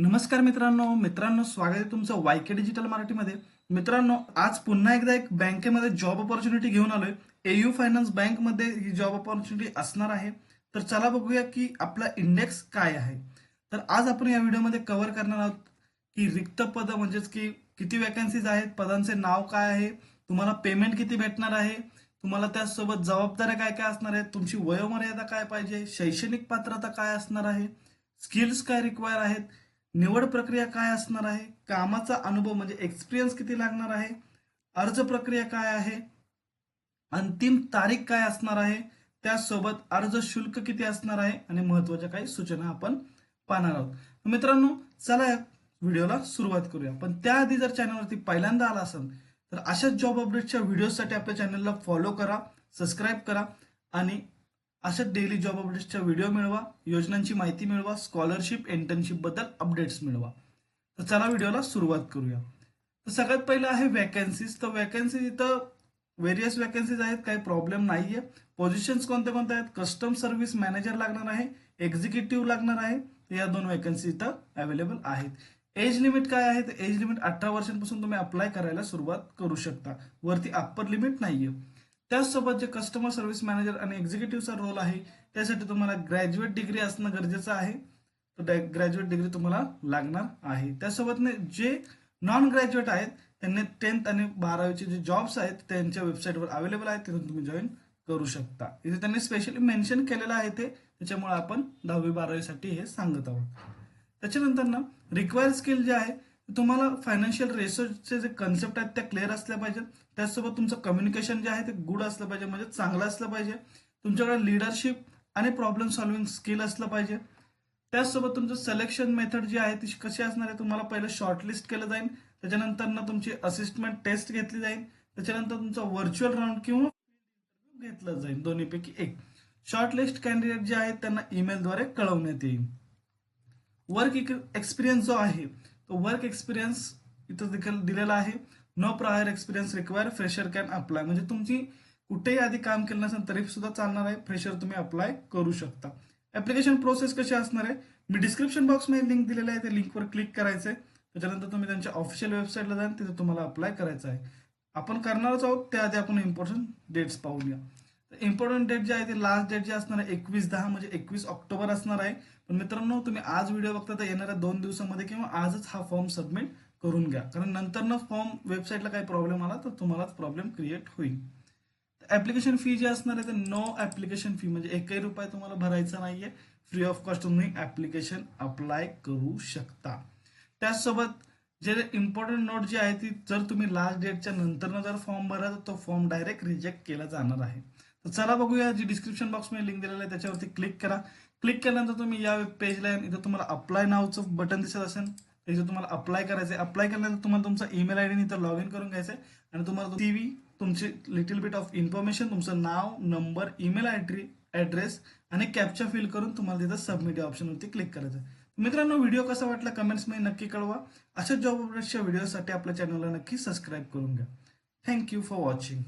नमस्कार मित्रांनो मित्रांनो स्वागत आहे तुमचं वायके डिजिटल मराठीमध्ये. मित्रांनो आज पुन्हा एकदा एक बँकेमध्ये जॉब ऑपॉर्च्युनिटी घेऊन आलोय. एयू फायनान्स बँकमध्ये ही जॉब ऑपॉर्च्युनिटी असणार आहे. तर चला बघूया की आपला इंडेक्स काय आहे. तर आज आपण या व्हिडिओमध्ये कव्हर करणार आहोत की रिक्त पद म्हणजेच की किती वॅकन्सीज आहेत पदांचे नाव काय आहे तुम्हाला पेमेंट किती भेटणार आहे तुम्हाला त्यासोबत जबाबदाऱ्या काय काय असणार आहेत तुमची वयोमर्यादा काय पाहिजे शैक्षणिक पात्रता काय असणार आहे स्किल्स काय रिक्वायर आहेत निवड प्रक्रिया काय असणार आहे? कामाचा अनुभव म्हणजे एक्सपिरियन्स किती लागणार आहे? अर्ज प्रक्रिया काय आहे? अंतिम तारीख काय असणार आहे? त्यासोबत अर्ज शुल्क किती असणार आहे? आणि महत्त्वाच्या काही सूचना आपण पाहणार आहोत. मित्रांनो चला या व्हिडिओला सुरुवात करूया. पण त्याआधी जर चॅनलवरती पहिल्यांदा आला असेल तर अशाच जॉब अपडेटच्या व्हिडिओसाठी आपल्या चॅनलला फॉलो करा सबस्क्राईब करा आणि अशा डेली जॉब अपडेट्सच्या व्हिडिओ मिळवा योजनांची माहिती मिळवा स्कॉलरशिप इंटर्नशिपबद्दल अपडेट्स मिळवा. तर चला व्हिडिओला सुरुवात करूया. तर सगळ्यात पहिलं आहे वॅकन्सीज तर वॅकन्सीज इथं व्हेरियस वॅकन्सीज आहेत काही प्रॉब्लेम नाहीये. पोझिशन्स कोणत्या कोणत्या आहेत? कस्टम सर्व्हिस मॅनेजर लागणार आहे एक्झिक्युटिव्ह लागणार आहे. तर या दोन वॅकन्सी इथं अवेलेबल आहेत. एज लिमिट काय आहे? तर एज लिमिट अठरा वर्षांपासून तुम्ही अप्लाय करायला सुरुवात करू शकता. वरती अप्पर लिमिट नाहीये. त्याचसोबत जे कस्टमर सर्व्हिस मॅनेजर आणि एक्झिक्युटिव्हचा रोल आहे त्यासाठी तुम्हाला ग्रॅज्युएट डिग्री असणं गरजेचं आहे. तर ग्रॅज्युएट डिग्री तुम्हाला लागणार आहे. त्यासोबत जे नॉन ग्रॅज्युएट आहेत त्यांनी टेन्थ आणि बारावीचे जे जॉब्स आहेत त्यांच्या वेबसाईटवर अवेलेबल आहेत तिथून तुम्ही जॉईन करू शकता. इथे त्यांनी स्पेशली मेन्शन केलेलं आहे ते त्याच्यामुळे आपण दहावी बारावीसाठी हे सांगत आहोत. त्याच्यानंतर ना रिक्वायर्ड स्किल जे आहे तुम्हाला फायनान्शियल रिसर्चचे जे कन्सेप्ट आहेत त्या क्लिअर असल्या पाहिजे त्याचसोबत तुमचं कम्युनिकेशन जे आहे ते गुड असलं पाहिजे म्हणजे चांगलं असलं पाहिजे. तुमच्याकडे लिडरशिप आणि प्रॉब्लेम सॉल्विंग स्किल असलं पाहिजे. त्याचसोबत तुमचं सिलेक्शन मेथड जी आहे ती कशी असणार आहे तुम्हाला पहिलं शॉर्टलिस्ट केलं जाईल. त्याच्यानंतर ना तुमची असिस्टमेंट टेस्ट घेतली जाईल. त्याच्यानंतर तुमचा व्हर्च्युअल राऊंड किंवा घेतलं जाईल. दोन्हीपैकी एक. शॉर्टलिस्ट कॅन्डिडेट जे आहेत त्यांना ईमेलद्वारे कळवण्यात येईल. वर्क एक्सपिरियन्स जो आहे तो वर्क एक्सपिरियन्स इथं देखील दिलेला आहे. No prior experience require fresher can apply म्हणजे तुमची कुठेही आधी काम केलं नसेल तरी सुद्धा चालणार आहे. फ्रेशर तुम्ही अप्लाय करू शकता. ऍप्लिकेशन प्रोसेस कशी असणार आहे? मी डिस्क्रिप्शन बॉक्समध्ये लिंक दिलेलं आहे. त्या लिंकवर क्लिक करायचं आहे त्याच्यानंतर तुम्ही त्यांच्या ऑफिशियल वेबसाईटला जाईन तिथे तुम्हाला अप्लाय करायचं आहे. आपण करणारच आहोत. त्याआधी आपण इम्पॉर्टंट डेट्स पाहूया इम्पॉर्टंट डेट जे आहे ते लास्ट डेट जे असणार आहे एकवीस दहा म्हणजे एकवीस ऑक्टोबर असणार आहे. पण मित्रांनो तुम्ही आज व्हिडिओ बघता तर येणाऱ्या दोन दिवसामध्ये किंवा आजच हा फॉर्म सबमिट करून घ्या. कारण नंतर ना फॉर्म वेबसाईटला काही प्रॉब्लेम आला तर तुम्हालाच प्रॉब्लेम क्रिएट होईल. ऍप्लिकेशन फी जी असणार आहे ते नो ऍप्लिकेशन फी म्हणजे एकही रुपये तुम्हाला भरायचा नाहीये. फ्री ऑफ कॉस्ट तुम्ही ऍप्लिकेशन अप्लाय करू शकता. त्याचसोबत जे इम्पॉर्टंट नोट जी आहे ती जर तुम्ही लास्ट डेटच्या नंतर जर फॉर्म भरा तर तो फॉर्म डायरेक्ट रिजेक्ट केला जाणार आहे. तर चला बघूया जी डिस्क्रिप्शन बॉक्समध्ये लिंक दिलेलं आहे त्याच्यावरती क्लिक करा. क्लिक केल्यानंतर तुम्ही या पेजला इथं तुम्हाला अप्लाय नावचं बटन दिसत असेल. त्याचं तुम्हाला अप्लाय करायचं आहे अप्लाय केल्यानंतर तुम्हाला तुमचा ईमेल आय डी इथं लॉग इन करून घ्यायचं आहे आणि तुम्हाला टी व्ही तुमची लिटिल बिट ऑफ इन्फॉर्मेशन तुमचं नाव नंबर ईमेल आयड्री ऍड्रेस आणि कॅप्चा फिल करून तुम्हाला तिथं सबमिट या ऑप्शनवरती क्लिक करायचं आहे मित्रांनो व्हिडिओ कसा वाटला कमेंट्समध्ये नक्की कळवा. अशा जॉब अपडेट्सच्या व्हिडिओसाठी आपल्या चॅनलला नक्की सबस्क्राईब करून घ्या. Thank you for watching